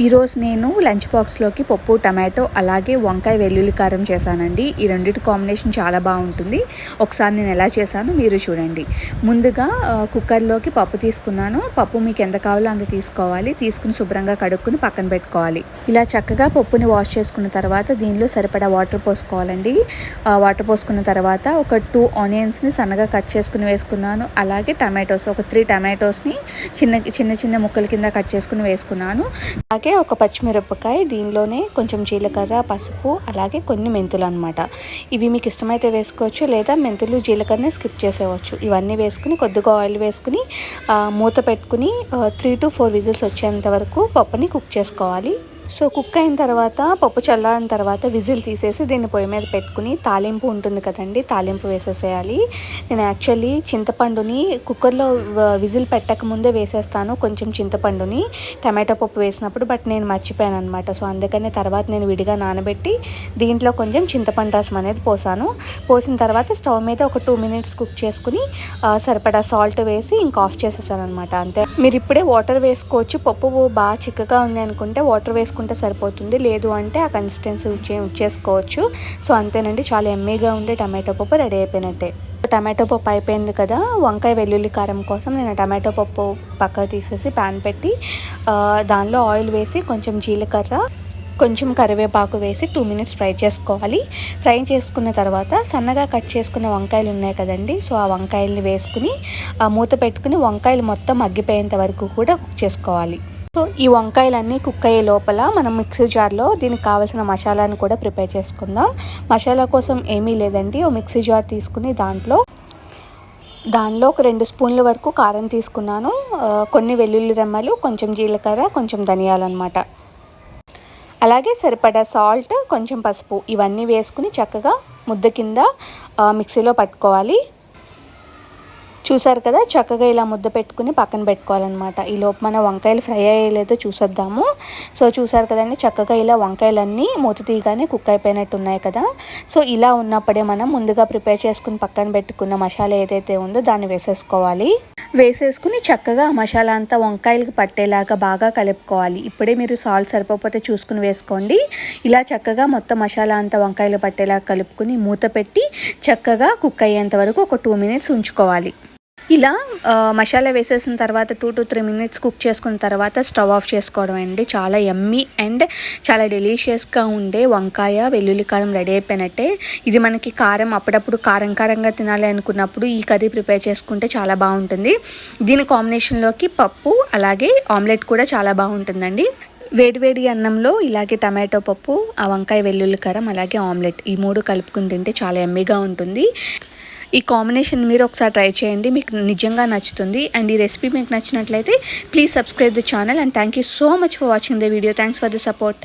ఈరోజు నేను లంచ్ బాక్స్లోకి పప్పు టమాటో అలాగే వంకాయ వెల్లుల్లి కారం చేశానండి. ఈ రెండింటి కాంబినేషన్ చాలా బాగుంటుంది. ఒకసారి నేను ఎలా చేశానో మీరు చూడండి. ముందుగా కుక్కర్లోకి పప్పు తీసుకున్నాను. పప్పు మీకు ఎంత కావాలో అంత తీసుకోవాలి. తీసుకుని శుభ్రంగా కడుక్కుని పక్కన పెట్టుకోవాలి. ఇలా చక్కగా పప్పుని వాష్ చేసుకున్న తర్వాత దీనిలో సరిపడా వాటర్ పోసుకోవాలండి. వాటర్ పోసుకున్న తర్వాత ఒక టూ ఆనియన్స్ని సన్నగా కట్ చేసుకుని వేసుకున్నాను. అలాగే టమాటోస్ ఒక త్రీ టమాటోస్ని చిన్న చిన్న చిన్న ముక్కల కింద కట్ చేసుకుని వేసుకున్నాను. అలాగే ఒక పచ్చిమిరపకాయ దీనిలోనే కొంచెం జీలకర్ర పసుపు అలాగే కొన్ని మెంతులు అనమాట ఇవి మీకు ఇష్టమైతే వేసుకోవచ్చు లేదా మెంతులు జీలకర్రనే స్కిప్ చేసేవచ్చు ఇవన్నీ వేసుకుని కొద్దిగా ఆయిల్ వేసుకుని మూత పెట్టుకుని త్రీ టు ఫోర్ విజిల్స్ వచ్చేంత వరకు పప్పుని కుక్ చేసుకోవాలి. సో కుక్ అయిన తర్వాత పప్పు చల్లారిన తర్వాత విజిల్ తీసేసి దీన్ని పొయ్యి మీద పెట్టుకుని తాలింపు ఉంటుంది కదండి తాలింపు వేసేసేయాలి. నేను యాక్చువల్లీ చింతపండుని కుక్కర్లో విజిల్ పెట్టక ముందే వేసేస్తాను కొంచెం చింతపండుని టమాటో పప్పు వేసినప్పుడు బట్ నేను మర్చిపోయాను అనమాట సో అందుకనే తర్వాత నేను విడిగా నానబెట్టి దీంట్లో కొంచెం చింతపండు రసం అనేది పోసాను. పోసిన తర్వాత స్టవ్ మీద ఒక టూ మినిట్స్ కుక్ చేసుకుని సరిపడా సాల్ట్ వేసి ఇంకా ఆఫ్ చేసేసాను అనమాట అంతే. మీరు ఇప్పుడే వాటర్ వేసుకోవచ్చు పప్పు బాగా చిక్కగా ఉంది అనుకుంటే వాటర్ వేసుకుంటే సరిపోతుంది. లేదు అంటే ఆ కన్సిస్టెన్సీ వచ్చే వచ్చేసుకోవచ్చు సో అంతేనండి. చాలా ఎమ్మీగా ఉండే టమాటో పప్పు రెడీ అయిపోయినట్టే. టమాటో పప్పు అయిపోయింది కదా వంకాయ వెల్లుల్లి కారం కోసం నేను టమాటో పప్పు పక్క తీసేసి ప్యాన్ పెట్టి దానిలో ఆయిల్ వేసి కొంచెం జీలకర్ర కొంచెం కరివేపాకు వేసి టూ మినిట్స్ ఫ్రై చేసుకోవాలి. ఫ్రై చేసుకున్న తర్వాత సన్నగా కట్ చేసుకున్న వంకాయలు ఉన్నాయి కదండి. సో ఆ వంకాయల్ని వేసుకుని ఆ మూత పెట్టుకుని వంకాయలు మొత్తం మగ్గిపోయేంత వరకు కూడా కుక్ చేసుకోవాలి. సో ఈ వంకాయలన్నీ కుక్ అయ్యే లోపల మనం మిక్సీ జార్లో దీనికి కావాల్సిన మసాలాను కూడా ప్రిపేర్ చేసుకుందాం. మసాలా కోసం ఏమీ లేదండి. ఓ మిక్సీ జార్ తీసుకుని దాంట్లో దానిలో ఒక రెండు స్పూన్ల వరకు కారం తీసుకున్నాను. కొన్ని వెల్లుల్లి రెమ్మలు కొంచెం జీలకర్ర కొంచెం ధనియాలు అనమాట అలాగే సరిపడా సాల్ట్ కొంచెం పసుపు ఇవన్నీ వేసుకుని చక్కగా ముద్ద కింద మిక్సీలో పట్టుకోవాలి. చూసారు కదా చక్కగా ఇలా ముద్ద పెట్టుకుని పక్కన పెట్టుకోవాలన్నమాట. ఈ లోపు మన వంకాయలు ఫ్రై అయ్యేలేదో చూసొద్దాము. సో చూసారు కదండి చక్కగా ఇలా వంకాయలన్నీ మూత తీయగానే కుక్ అయిపోయినట్టు ఉన్నాయి కదా. సో ఇలా ఉన్నప్పుడే మనం ముందుగా ప్రిపేర్ చేసుకుని పక్కన పెట్టుకున్న మసాలా ఏదైతే ఉందో దాన్ని వేసేసుకోవాలి. వేసేసుకుని చక్కగా మసాలా అంతా వంకాయలకు పట్టేలాగా బాగా కలుపుకోవాలి. ఇప్పుడే మీరు సాల్ట్ సరిపోతే చూసుకుని వేసుకోండి. ఇలా చక్కగా మొత్తం మసాలా అంతా వంకాయలు పట్టేలాగా కలుపుకుని మూత పెట్టి చక్కగా కుక్ అయ్యేంత వరకు ఒక టూ మినిట్స్ ఉంచుకోవాలి. ఇలా మసాలా వేసేసిన తర్వాత two to three minutes cook చేసుకున్న తర్వాత స్టవ్ ఆఫ్ చేసుకోవడం అండి. చాలా ఎమ్మీ అండ్ చాలా డెలీషియస్గా ఉండే వంకాయ వెల్లుల్లి కారం రెడీ అయిపోయినట్టే. ఇది మనకి కారం అప్పుడప్పుడు కారం కారంగా తినాలి అనుకున్నప్పుడు ఈ కర్రీ ప్రిపేర్ చేసుకుంటే చాలా బాగుంటుంది. దీని కాంబినేషన్లోకి పప్పు అలాగే ఆమ్లెట్ కూడా చాలా బాగుంటుందండి. వేడివేడి అన్నంలో ఇలాగే టమాటో పప్పు ఆ వంకాయ వెల్లుల్లి కారం అలాగే ఆమ్లెట్ ఈ మూడు కలుపుకుని తింటే చాలా ఎమ్మీగా ఉంటుంది. ఈ కాంబినేషన్ మీరు ఒకసారి ట్రై చేయండి. మీకు నిజంగా నచ్చుతుంది. అండ్ ఈ రెసిపీ మీకు నచ్చినట్లయితే please subscribe the channel and thank you so much for watching the video. Thanks for the support.